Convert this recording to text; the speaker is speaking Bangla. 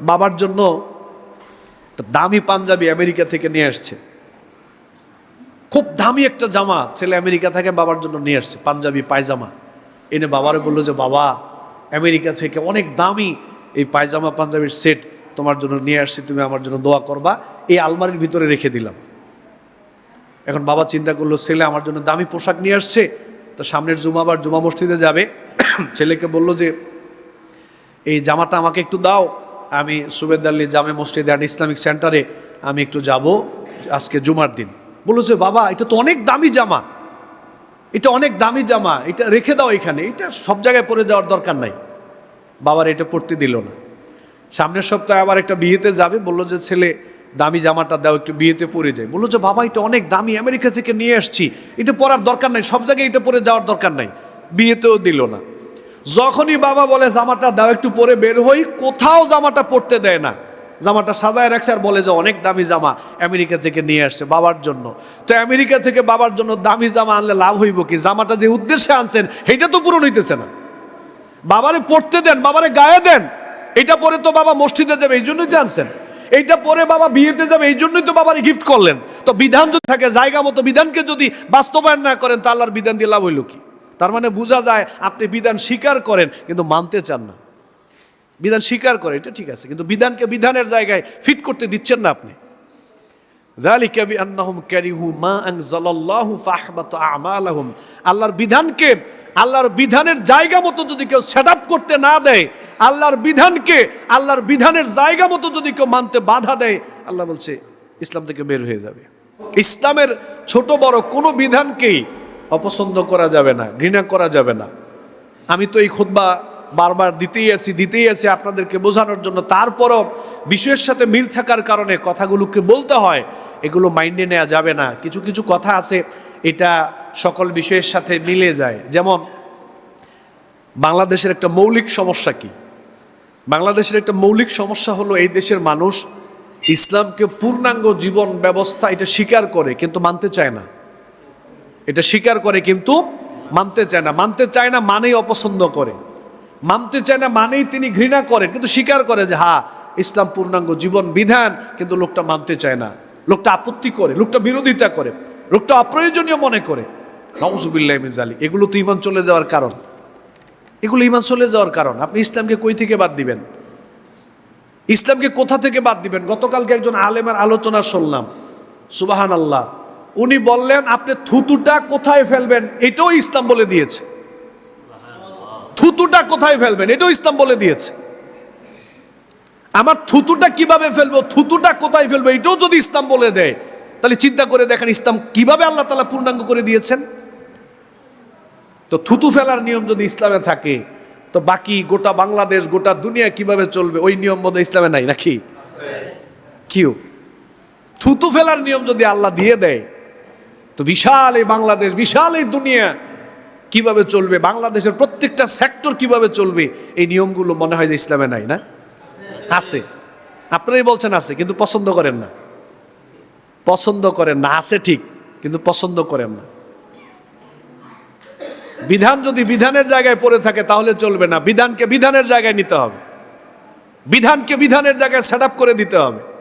বাবার জন্য দামি পাঞ্জাবি আমেরিকা থেকে নিয়ে আসছে। খুব দামি একটা জামা ছেলে আমেরিকা থেকে বাবার জন্য নিয়ে আসছে, পাঞ্জাবি, পায়জামা। এনে বাবারে বলল যে, বাবা, আমেরিকা থেকে অনেক দামি এই পায়জামা, পাঞ্জাবির সেট তোমার জন্য নিয়ে আসছি, তুমি আমার জন্য দোয়া করবা। এই আলমারির ভিতরে রেখে দিলাম। এখন বাবা চিন্তা করল, ছেলে আমার জন্য দামি পোশাক নিয়ে আসছে, তো সামনের জুমা আবার জুমা মসজিদে যাবে। ছেলেকে বলল যে, এই জামাটা আমাকে একটু দাও। আমি সুবেদ আলী জামে মসজিদে অ্যান্ড ইসলামিক সেন্টারে আমি একটু যাব আজকে জুমার দিন। বলল যে, বাবা, এটা তো অনেক দামি জামা। এটা অনেক দামি জামা। এটা রেখে দাও এখানে। এটা সব জায়গায় পরে যাওয়ার দরকার নাই। বাবার এটা পড়তে দিল না। সামনের সপ্তাহে আবার একটা বিয়েতে যাবে। বলল যে, ছেলে, দামি জামাটা দাও, একটু বিয়েতে পরে যায় বলল যে, বাবা, এটা অনেক দামি। আমেরিকা থেকে নিয়ে আসছি। এটা পরার দরকার নাই। সব জায়গায় এটা পরে যাওয়ার দরকার নাই। বিয়েতেও দিল না। যখনই বাবা বলে, জামাটা দাও, একটু পরে বের হই, কোথাও জামাটা পরতে দেয় না। জামাটা সাজায় রাখছে আর বলে যে, অনেক দামি জামা আমেরিকা থেকে নিয়ে আসছে বাবার জন্য। তো আমেরিকা থেকে বাবার জন্য দামি জামা আনলে লাভ হইব কি? জামাটা যে উদ্দেশ্যে আনছেন, সেইটা তো পূরণ হইতেছে না। বাবারে পড়তে দেন, বাবারে গায়ে দেন এটা পরে তো বাবা মসজিদে যাবে, এই জন্যই জানছেন এইটা পরে বাবা বিয়েতে যাবে, এই জন্যই তো বাবারে গিফট করলেন। তো বিধান যদি থাকে, জায়গা মতো বিধানকে যদি বাস্তবায়ন না করেন তা আল্লাহর বিধান দিয়ে লাভ হইল কি? তার মানে বোঝা যায় আপনি বিধান স্বীকার করেন, কিন্তু মানতে চান না। বিধান স্বীকার করে এটা ঠিক আছে, কিন্তু বিধানকে বিধানের জায়গায় ফিট করতে দিচ্ছেন না আপনি। আল্লাহর বিধানকে, আল্লাহর বিধানের জায়গা মতো যদি কেউ সেট করতে না দেয়, আল্লাহর বিধানকে, আল্লাহর বিধানের জায়গা মতো যদি কেউ মানতে বাধা দেয়, আল্লাহ বলছে, ইসলাম থেকে বের হয়ে যাবে। ইসলামের ছোট বড় কোনো বিধানকেই অপছন্দ করা যাবে না, ঘৃণা করা যাবে না। আমি তো এই খুতবা বারবার দিতেই আছি দিতেই আছি আপনাদেরকে বোঝানোর জন্য। তারপরও বিষয়ের সাথে মিল থাকার কারণে কথাগুলোকে বলতে হয়, এগুলো মাইন্ডে নেওয়া যাবে না। কিছু কিছু কথা আছে, এটা সকল বিষয়ের সাথে মিলে যায়। যেমন, বাংলাদেশের একটা মৌলিক সমস্যা কি? বাংলাদেশের একটা মৌলিক সমস্যা হলো এই দেশের মানুষ ইসলামকে পূর্ণাঙ্গ জীবন ব্যবস্থা এটা স্বীকার করে, কিন্তু মানতে চায় না। এটা স্বীকার করে কিন্তু মানতে চায় না। মানতে চায় না মানেই অপছন্দ করে। মানতে চায় না মানেই তিনি ঘৃণা করেন, কিন্তু স্বীকার করে যে হা ইসলাম পূর্ণাঙ্গ জীবন বিধান, কিন্তু লোকটা মানতে চায় না। লোকটা আপত্তি করে, লোকটা বিরোধিতা করে, লোকটা অপ্রয়োজনীয় মনে করে। নওজুবিল্লাহ জালি এগুলো তো ইমান চলে যাওয়ার কারণ। এগুলো ইমান চলে যাওয়ার কারণ। আপনি ইসলামকে কই থেকে বাদ দিবেন? ইসলামকে কোথা থেকে বাদ দিবেন? গতকালকে একজন আলেমের আলোচনা শুনলাম। সুবাহান আল্লাহ উনি বললেন আপনি থুতুটা কোথায় ফেলবেন? এটাও ইসলাম বলে দিয়েছে। থুতুটা কোথায় ফেলবেন? এটাও ইসলাম বলে দিয়েছে। আমার থুতুটা কীভাবে ফেলব? থুতুটা কোথায় ফেলব? এটাও যদি ইসলাম বলে দেয় তাহলে চিন্তা করে দেখেন ইসলাম কীভাবে আল্লাহ তালা পূর্ণাঙ্গ করে দিয়েছেন। তো থুতু ফেলার নিয়ম যদি ইসলামে থাকে তো বাকি গোটা বাংলাদেশ গোটা দুনিয়া কীভাবে চলবে? ওই নিয়ম বোধ ইসলামে নাই নাকি? কিউ? থুতু ফেলার নিয়ম যদি আল্লাহ দিয়ে দেয় তো বিশাল এই বাংলাদেশ, বিশাল এই দুনিয়া। কীভাবে চলবে? বাংলাদেশের প্রত্যেকটা সেক্টর কীভাবে চলবে? এই নিয়মগুলো মনে হয় যে ইসলামে নাই, না? আছে। আপনারাই বলছেন আছে, কিন্তু পছন্দ করেন না। পছন্দ করেন না, আছে ঠিক, কিন্তু পছন্দ করেন না। বিধান যদি বিধানের জায়গায় পড়ে থাকে, তাহলে চলবে না। বিধানকে বিধানের জায়গায় নিতে হবে। বিধানকে বিধানের জায়গায় সেট করে দিতে হবে।